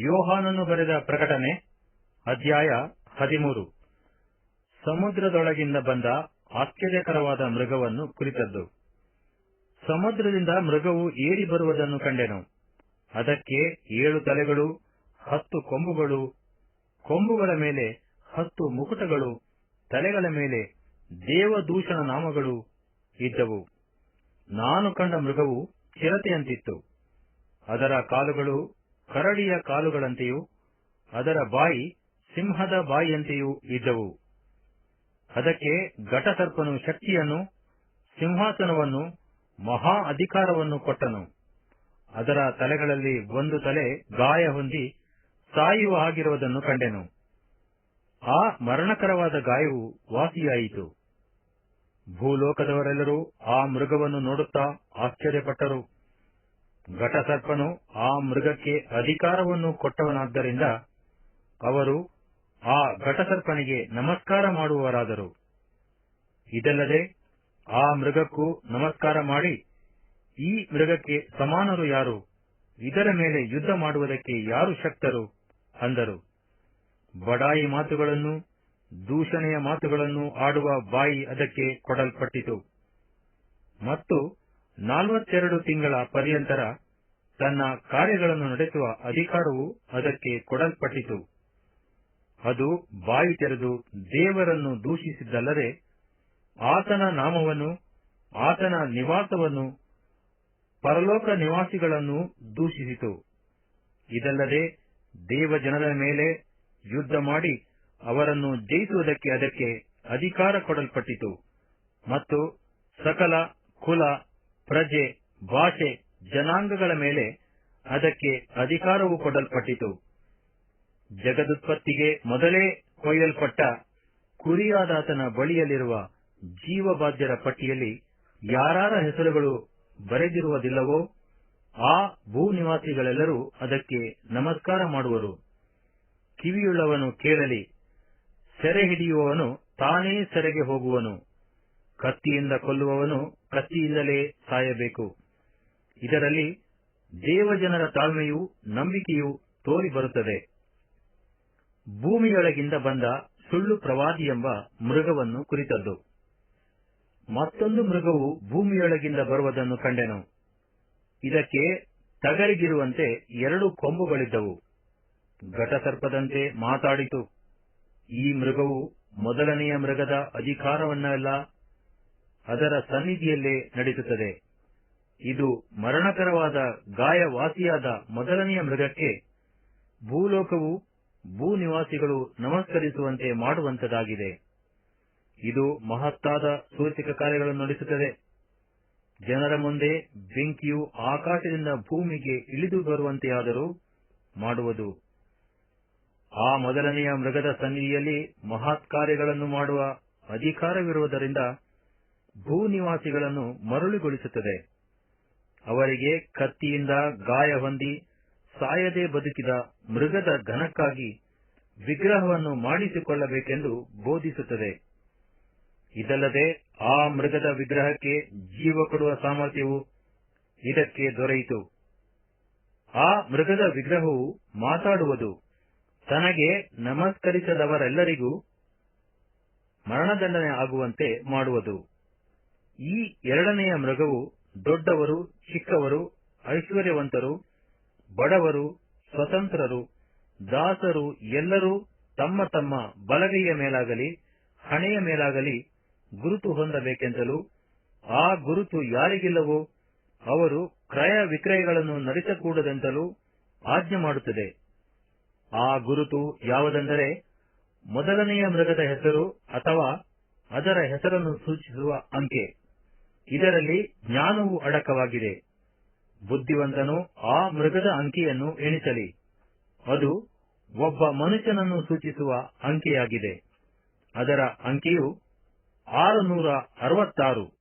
ಯೋಹಾನನು ಬರೆದ ಪ್ರಕಟಣೆ ಅಧ್ಯಾಯ ಹದಿಮೂರು. ಸಮುದ್ರದೊಳಗಿಂದ ಬಂದ ಆಶ್ಚರ್ಯಕರವಾದ ಮೃಗವನ್ನು ಕುರಿತದ್ದು. ಸಮುದ್ರದಿಂದ ಮೃಗವು ಏರಿ ಬರುವುದನ್ನು ಕಂಡೆನು. ಅದಕ್ಕೆ ಏಳು ತಲೆಗಳು, ಹತ್ತು ಕೊಂಬುಗಳು, ಕೊಂಬುಗಳ ಮೇಲೆ ಹತ್ತು ಮುಕುಟಗಳು, ತಲೆಗಳ ಮೇಲೆ ದೇವದೂಷಣ ನಾಮಗಳು ಇದ್ದವು. ನಾನು ಕಂಡ ಮೃಗವು ಚಿರತೆಯಂತಿತ್ತು. ಅದರ ಕಾಲುಗಳು ಕರಡಿಯ ಕಾಲುಗಳಂತೆಯೂ, ಅದರ ಬಾಯಿ ಸಿಂಹದ ಬಾಯಿಯಂತೆಯೂ ಇದ್ದವು. ಅದಕ್ಕೆ ಘಟಸರ್ಪನು ಶಕ್ತಿಯನ್ನು, ಸಿಂಹಾಸನವನ್ನು, ಮಹಾ ಅಧಿಕಾರವನ್ನು ಕೊಟ್ಟನು. ಅದರ ತಲೆಗಳಲ್ಲಿ ಒಂದು ತಲೆ ಗಾಯ ಹೊಂದಿ ಸಾಯುವ ಆಗಿರುವುದನ್ನು ಕಂಡೆನು. ಆ ಮರಣಕರವಾದ ಗಾಯವು ವಾಸಿಯಾಯಿತು. ಭೂಲೋಕದವರೆಲ್ಲರೂ ಆ ಮೃಗವನ್ನು ನೋಡುತ್ತಾ ಆಶ್ಚರ್ಯಪಟ್ಟರು. ಘಟಸರ್ಪನು ಆ ಮೃಗಕ್ಕೆ ಅಧಿಕಾರವನ್ನು ಕೊಟ್ಟವನಾದ್ದರಿಂದ ಅವರು ಆ ಘಟಸರ್ಪನಿಗೆ ನಮಸ್ಕಾರ ಮಾಡುವವರಾದರು. ಇದಲ್ಲದೆ ಆ ಮೃಗಕ್ಕೂ ನಮಸ್ಕಾರ ಮಾಡಿ, ಈ ಮೃಗಕ್ಕೆ ಸಮಾನರು ಯಾರು? ಇದರ ಮೇಲೆ ಯುದ್ಧ ಮಾಡುವುದಕ್ಕೆ ಯಾರು ಶಕ್ತರು? ಅಂದರು. ಬಡಾಯಿ ಮಾತುಗಳನ್ನು, ದೂಷಣೆಯ ಮಾತುಗಳನ್ನು ಆಡುವ ಬಾಯಿ ಅದಕ್ಕೆ ಕೊಡಲ್ಪಟ್ಟಿತು. ಮತ್ತು ನಾಲ್ವತ್ತೆರಡು ತಿಂಗಳ ಪರ್ಯಂತರ ತನ್ನ ಕಾರ್ಯಗಳನ್ನು ನಡೆಸುವ ಅಧಿಕಾರವು ಅದಕ್ಕೆ ಕೊಡಲ್ಪಟ್ಟಿತು. ಅದು ಬಾಯಿ ತೆರೆದು ದೇವರನ್ನು ದೂಷಿಸಿದ್ದಲ್ಲದೆ ಆತನ ನಾಮವನ್ನು, ಆತನ ನಿವಾಸವನ್ನು, ಪರಲೋಕ ನಿವಾಸಿಗಳನ್ನು ದೂಷಿಸಿತು. ಇದಲ್ಲದೆ ದೇವಜನರ ಮೇಲೆ ಯುದ್ಧ ಮಾಡಿ ಅವರನ್ನು ಜಯಿಸುವುದಕ್ಕೆ ಅದಕ್ಕೆ ಅಧಿಕಾರ ಕೊಡಲ್ಪಟ್ಟಿತು. ಮತ್ತು ಸಕಲ ಕುಲ ಪ್ರಜೆ, ಭಾಷೆ, ಜನಾಂಗಗಳ ಮೇಲೆ ಅದಕ್ಕೆ ಅಧಿಕಾರವು ಕೊಡಲ್ಪಟ್ಟಿತು. ಜಗದುತ್ಪತ್ತಿಗೆ ಮೊದಲೇ ಕೊಯ್ಯಲ್ಪಟ್ಟ ಕುರಿಯಾದಾತನ ಬಳಿಯಲ್ಲಿರುವ ಜೀವಬಾಧ್ಯರ ಪಟ್ಟಿಯಲ್ಲಿ ಯಾರಾರ ಹೆಸರುಗಳು ಬರೆದಿರುವುದಿಲ್ಲವೋ, ಆ ಭೂನಿವಾಸಿಗಳೆಲ್ಲರೂ ಅದಕ್ಕೆ ನಮಸ್ಕಾರ ಮಾಡುವರು. ಕಿವಿಯುಳ್ಳವನು ಕೇಳಲಿ, ಸೆರೆ ಹಿಡಿಯುವವನು ತಾನೇ ಸೆರೆಗೆ ಹೋಗುವನು. ಕತ್ತಿಯಿಂದ ಕೊಲ್ಲುವವನು ಕತ್ತಿಯಿಂದಲೇ ಸಾಯಬೇಕು. ಇದರಲ್ಲಿ ದೇವಜನರ ತಾಳ್ಮೆಯೂ ನಂಬಿಕೆಯೂ ತೋರಿ ಬರುತ್ತದೆ ಭೂಮಿಯೊಳಗಿಂದ ಬಂದ ಸುಳ್ಳು ಪ್ರವಾದಿ ಎಂಬ ಮೃಗವನ್ನು ಕುರಿತದ್ದು. ಮತ್ತೊಂದು ಮೃಗವು ಭೂಮಿಯೊಳಗಿಂದ ಬರುವುದನ್ನು ಕಂಡೆನು. ಇದಕ್ಕೆ ತಗರಿಗಿರುವಂತೆ ಎರಡು ಕೊಂಬುಗಳಿದ್ದವು. ಘಟಸರ್ಪದಂತೆ ಮಾತಾಡಿತು. ಈ ಮೃಗವು ಮೊದಲನೆಯ ಮೃಗದ ಅಧಿಕಾರವನ್ನೆಲ್ಲ ಅದರ ಸನ್ನಿಧಿಯಲ್ಲೇ ನಡೆಸುತ್ತದೆ. ಇದು ಮರಣಕರವಾದ ಗಾಯವಾಸಿಯಾದ ಮೊದಲನೆಯ ಮೃಗಕ್ಕೆ ಭೂಲೋಕವು ಭೂ ನಿವಾಸಿಗಳು ನಮಸ್ಕರಿಸುವಂತೆ ಮಾಡುವಂತದಾಗಿದೆ ಇದು ಮಹತ್ತಾದ ಸೂಚಕ ಕಾರ್ಯಗಳನ್ನು ನಡೆಸುತ್ತದೆ. ಜನರ ಮುಂದೆ ಬೆಂಕಿಯು ಆಕಾಶದಿಂದ ಭೂಮಿಗೆ ಇಳಿದು ಬರುವಂತೆಯಾದರೂ ಮಾಡುವುದು. ಆ ಮೊದಲನೆಯ ಮೃಗದ ಸನ್ನಿಧಿಯಲ್ಲಿ ಮಹತ್ ಕಾರ್ಯಗಳನ್ನು ಮಾಡುವ ಅಧಿಕಾರವಿರುವುದರಿಂದ ಭೂನಿವಾಸಿಗಳನ್ನು ಮರಳುಗೊಳಿಸುತ್ತದೆ. ಅವರಿಗೆ ಕತ್ತಿಯಿಂದ ಗಾಯ ಹೊಂದಿ ಸಾಯದೆ ಬದುಕಿದ ಮೃಗದ ಘನಕ್ಕಾಗಿ ವಿಗ್ರಹವನ್ನು ಮಾಡಿಸಿಕೊಳ್ಳಬೇಕೆಂದು ಬೋಧಿಸುತ್ತದೆ. ಇದಲ್ಲದೆ ಆ ಮೃಗದ ವಿಗ್ರಹಕ್ಕೆ ಜೀವ ಕೊಡುವ ಸಾಮರ್ಥ್ಯವು ಇದಕ್ಕೆ ದೊರೆಯಿತು. ಆ ಮೃಗದ ವಿಗ್ರಹವು ಮಾತಾಡುವುದು, ತನಗೆ ನಮಸ್ಕರಿಸದವರೆಲ್ಲರಿಗೂ ಮರಣದಂಡನೆ ಆಗುವಂತೆ ಮಾಡುವುದು. ಈ ಎರಡನೆಯ ಮೃಗವು ದೊಡ್ಡವರು, ಚಿಕ್ಕವರು, ಐಶ್ವರ್ಯವಂತರು, ಬಡವರು, ಸ್ವತಂತ್ರರು, ದಾಸರು, ಎಲ್ಲರೂ ತಮ್ಮ ತಮ್ಮ ಬಲಗೈಯ ಮೇಲಾಗಲಿ, ಹಣೆಯ ಮೇಲಾಗಲಿ ಗುರುತು ಹೊಂದಬೇಕೆಂತಲೂ, ಆ ಗುರುತು ಯಾರಿಗಿಲ್ಲವೋ ಅವರು ಕ್ರಯ ವಿಕ್ರಯಗಳನ್ನು ನಡೆಸಕೂಡದೆಂತಲೂ ಆಜ್ಞೆ ಮಾಡುತ್ತದೆ. ಆ ಗುರುತು ಯಾವುದೆಂದರೆ ಮೊದಲನೆಯ ಮೃಗದ ಹೆಸರು ಅಥವಾ ಅದರ ಹೆಸರನ್ನು ಸೂಚಿಸುವ ಅಂಕೆ. ಇದರಲ್ಲಿ ಜ್ಞಾನವು ಅಡಕವಾಗಿದೆ. ಬುದ್ಧಿವಂತನು ಆ ಮೃಗದ ಅಂಕಿಯನ್ನು ಎಣಿಸಲಿ. ಅದು ಒಬ್ಬ ಮನುಷ್ಯನನ್ನು ಸೂಚಿಸುವ ಅಂಕಿಯಾಗಿದೆ. ಅದರ ಅಂಕಿಯು ಆರುನೂರ ಅರವತ್ತಾರು.